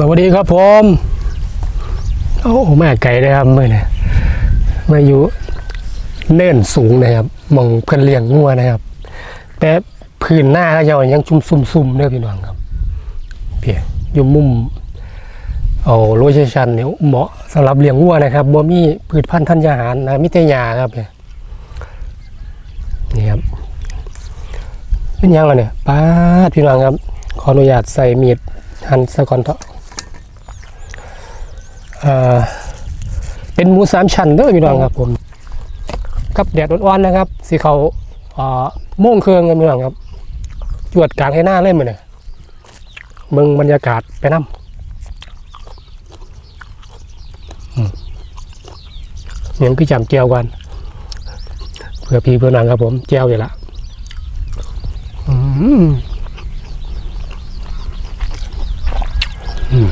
สวัสดีครับผมโอ้แม่ไก่เลยครับเมื่อเนี่ยมาอยู่เนินสูงนะครับมองเพื่อนเลี้ยงงัวนะครับ แต่พื้นหน้าก็ยังยังชุ่มซุ่มซุ่มเด้อพี่น้องครับเพียอยู่มุมเอาโลเคชันเนี่ยเหมาะสำหรับเลี้ยงงัวนะครับบ่มีพืชพันธุ์ธัญญาหารนะมิเตยาครับเนี่ยนี่ครับเป็นยังไงเนี่ยป้าพี่น้องครับ ขออนุญาตใส่มีดหั่นสะก่อนเถอะ เป็นหมูสามชั้นเด้อพี่น้องครับผมกับแดดอ่อนๆนะครับสีเขาโม่งเครืองกันพี่น้องครับจวดกลางให้หน้าเล่นมาเนี่ยมึงบรรยากาศไปน้ำอืมยังพี่จำเจียวกันเพื่อพี่เพื่อนังครับผมเจียวอยู่ละอืมอืม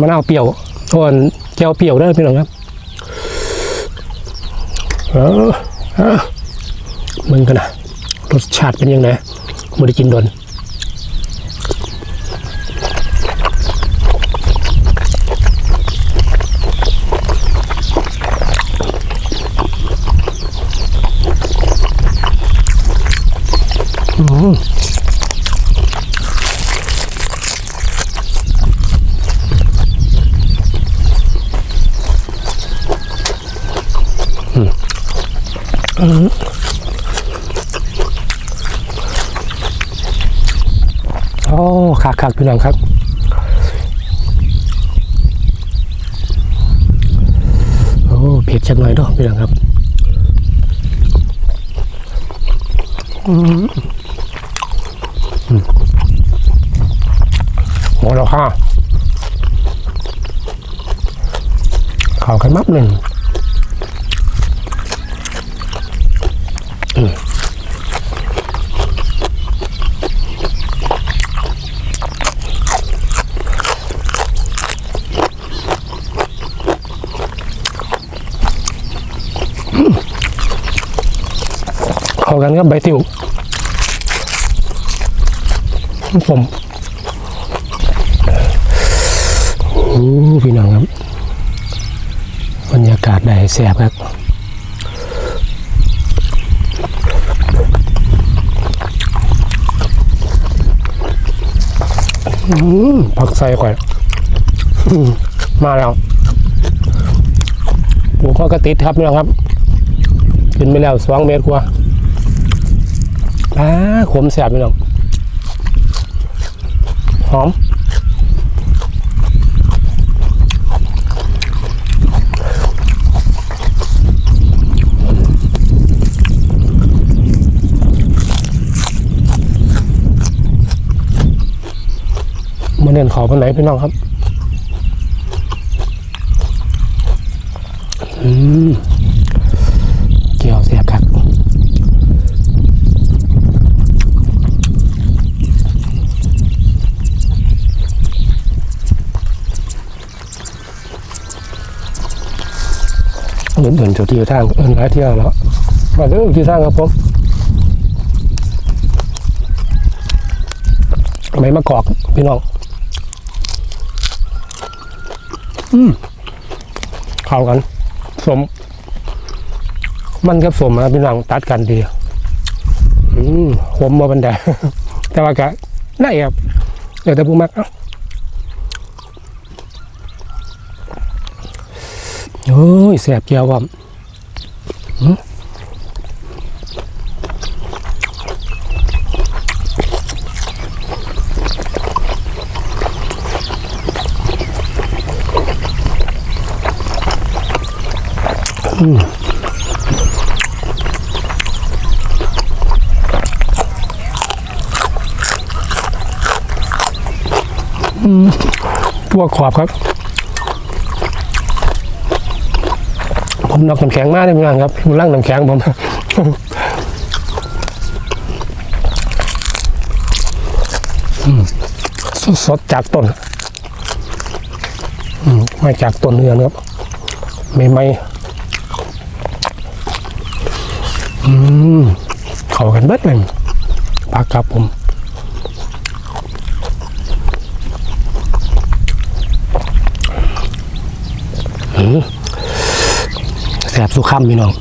มะนาวเปรี้ยวส่วนแก้วเปรี้ยวได้พี่น้องครับเออเออมึงกันนะรสชาติเป็นยังไงไม่ได้กินโดนอืม โอ้คักคักพี่น้องครับโอ้เผ็ดชักหน่อยเด้วยพี่น้องครับอืมอืมหมดแล้วค่ะข่าวกันมับหนึ่ง เข้ากันกับใบติวผมโอ้พี่น้องครับ บรรยากาศได้แสบครับอืมผักใส่ก่อนมาแล้วปูข้อกระติดครับพี่น้องครับ ขึ้นไปแล้วสองเมตรกว่า ป้าขมแสบพี่น้องหอมมาเดินขอพันไหนพี่น้องครับ อืม เกี่ยวเสียบครับเดิ นเดินเจ้าที่ทางเอินหลายเที่ยวแล้วมาเด้อที่ทางครับผมไม่มากอกพี่น้องอืมเข้ากันสม มันกับสมนะพี่น้องตัดกันดีอืมขมมาบันไดแต่ว่ากะได้ครับเดี๋ยวแต่ผู้มักเอ้า โอ้ยแสบเจียวว่ะอืมตัวขอบครับ ผมนอกน้ำแข็งมากเลยพี่น้องครับมันร่างน้ำแข็งผมสดจากต้นมาจากต้นเรือนครับ ไม่ไม่อืมเข้ากันเบิดเลยปากครับผม สบสุขคำพี่น้อง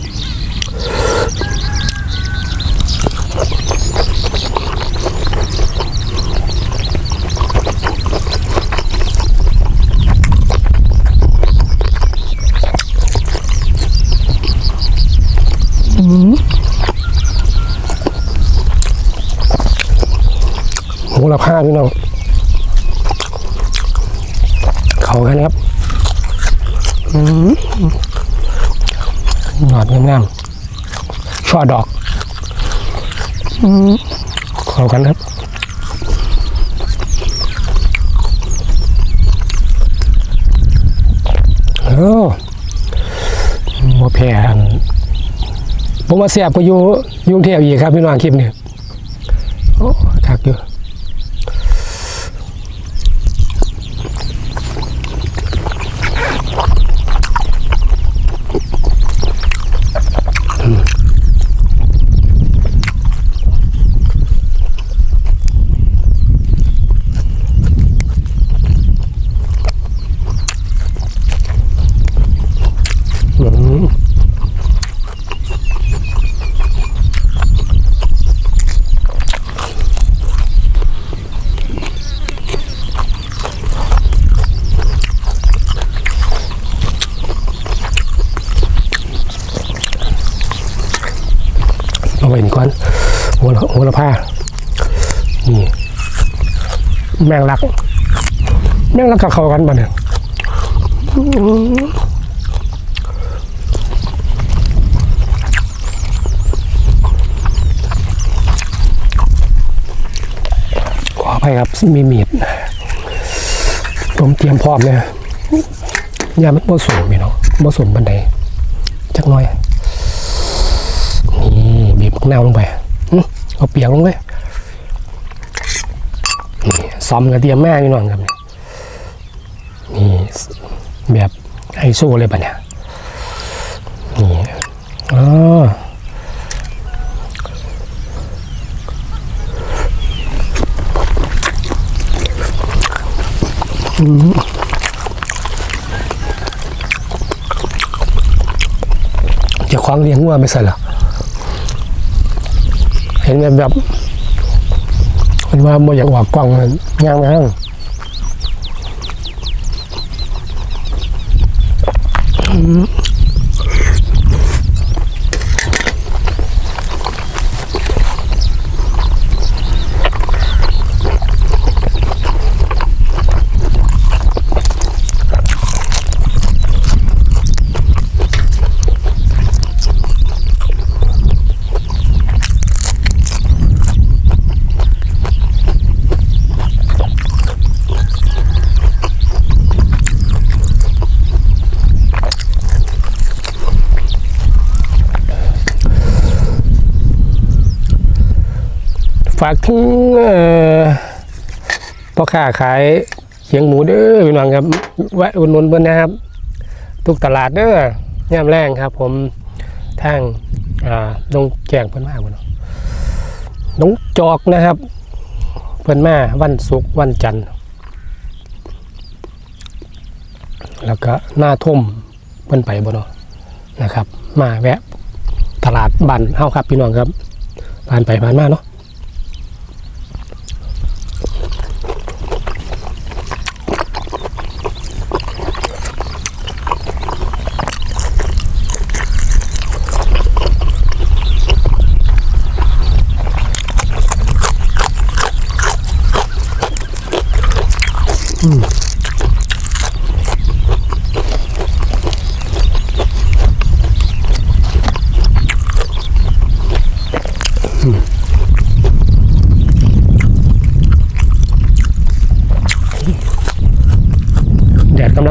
โอ้โหแพนผมว่าเสียบก็อยู่ยุ่งเทพอีกครับพี่น้องคลิปนี้โอ้คักอยู่ หัวละหัวละผ้านี่แมงลัก แมงลักกับเขากันบ้าเนี่ยขออภัยครับ มีมีดผมเตรียมพร้อมเลยยามันบ่สมพี่เนาะบ่สมบันไดจักน่อย นี่บีบมะนาวลงไป เอาเปียกลงเลยนี่ซ้อมกระเทียมแม่พี่น้องครับนี่แบบไฮโซเลยปะเนี่ยนี่อ๋อจะคว้างเลี้ยงวัวไม่ใส่หรอ ห็นแบบแบบมันว่าบ่อยากออกกล้องมันย่างไปห้าง ฝากถึงพ่อค้าขายเขียงหมูเด้อพี่น้องครับแวะอุดหนุนเบิ่นนะครับ ทุกตลาดเด้อย่ามแรงครับ ผมทางลงแจงเพิ่นมาบ่เนน้องจอกนะครับ เพิ่นมาวันศุกร์วันจันทร์ แล้วก็หน้าท่มเพิ่นไปบ่เนาะนะครับ มาแวะตลาดบ้านเฮาครับพี่น้องครับผ่านไปผ่านมาเนาะ แ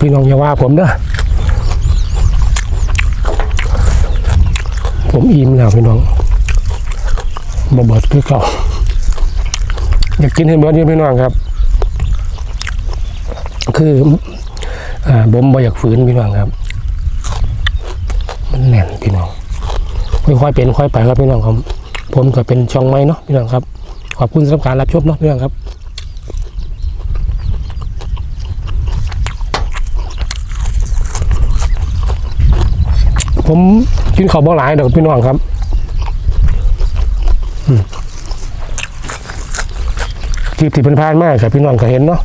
พี่น้องอย่าว่าผมเด้อผมอิ่มแล้วพี่น้องบ่เบิดคือเก่าอยากกินให้เบิดอยู่พี่น้องครับ คืออ่าผมบ่อยากฝืนพี่น้องครับ มันแน่นพี่น้องค่อยๆเป็นค่อยไปครับพี่น้องครับ ผมก็เป็นช่องไม้เนาะพี่น้องครับ ขอบคุณสำหรับการรับชมเนาะพี่น้องครับ ผมกินข้าวบ่หลายเดี๋ยวพี่น้องครับกีบที่เป็นพานมากครับพี่น้องก็เห็นเนาะ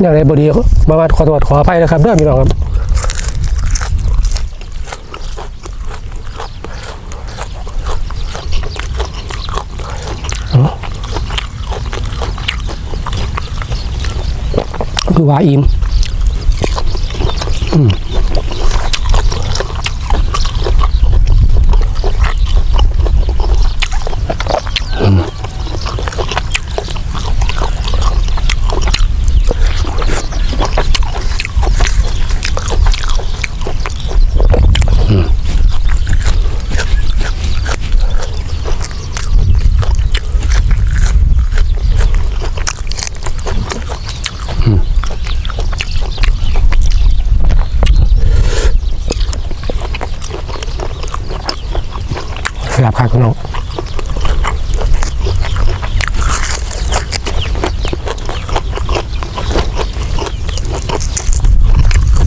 อย่างไรบดีบาบาขอตรวจขออภัยนะครับเรื่องพี่น้องครับ คือว่าอิ่มอืมอืมอืมเสียบคักพี่น้อง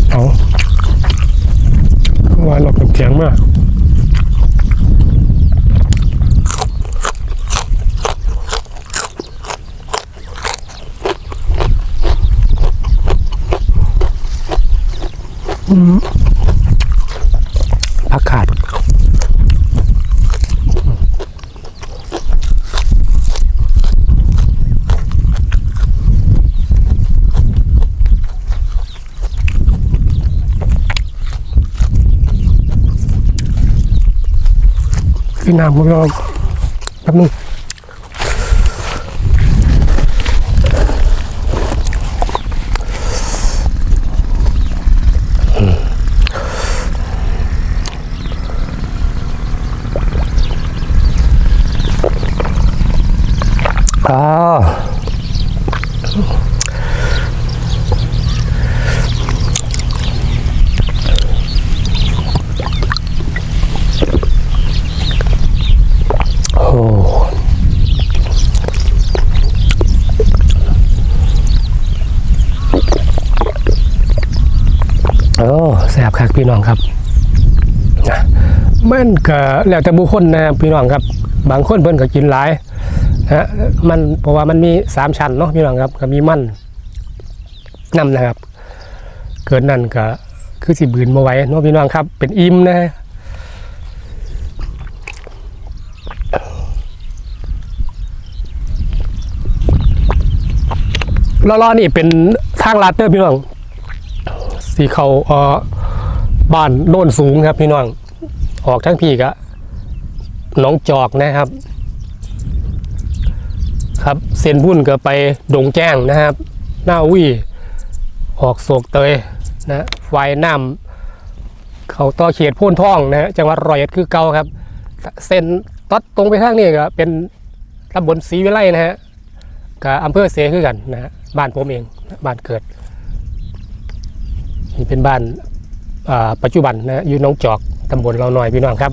เอาว่าเราเป็นเสียงมาก ผักขาด กินน้ำผมยอมแป๊บนึงอ่าโอ้โอ้แสบ คักพี่น้องครับมันก็แล้วแต่บุคคลนะพี่น้องครับ บางคนเพิ่นก็กินหลายนะมันเพราะว่ามันมีสามชั้นเนาะพี่น้องครับก็มีมันนํนะครับ เกิดนั่นก็คือสิบืนมาไว้เนาะพี่น้องครับ เป็นอิ่มนะล้อๆนี่เป็นทางลัดเด้อพี่น้องสีเขาเอ่อ บ้านโน่นสูงครับพี่น้อง ออกทั้งพี่กะหน้องจอกนะครับ ครับเส้นบุ่นก็ไปดงแจ้งนะครับ หน้าวิออกโศกเตยนะไฟน้ำเขาต่อเขียดโพ่นท่องนะฮะจังหวัดร้อยเอ็ดคือเก่าครับ เส้นตัดตรงไปทางนี้ก็เป็นตำบลศรีวิไลนะฮะกับอำเภอเสคือกันนะฮะบ้านผมเองบ้านเกิดนี่เป็นบ้าน ปัจจุบันนะอยู่หน้องจอกตำบลเราหน่อยพี่น้องครับ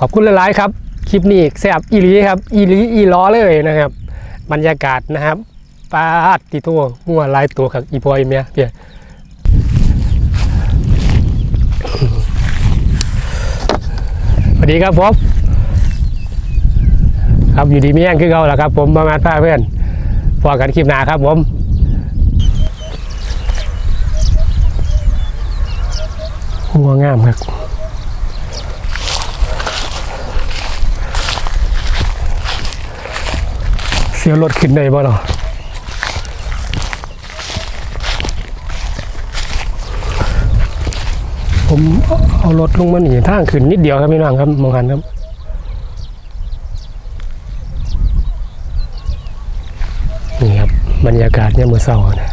ขอบคุณหลายๆครับคลิปนี้แซ่บอีลีครับอีลีอีล้อเลยนะครับ บรรยากาศนะครับปาดติโตัวงัวลายตัวครับอีพอยเมียเพียสวัสดีครับผมครับอยู่ดีมีแย่งคือเขาแหละครับ ผมประมาณพาเพื่อนพอกันคลิปหนาครับผม งัวงามครับเสียวรถขึ้นได้บ่เนาะผมเอารถลงมาหนีทางขึ้นนิดเดียวครับพี่น้องครับมองหันครับนี่ครับบรรยากาศเนี่ยเมื่อเศร้านะ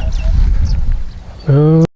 เออ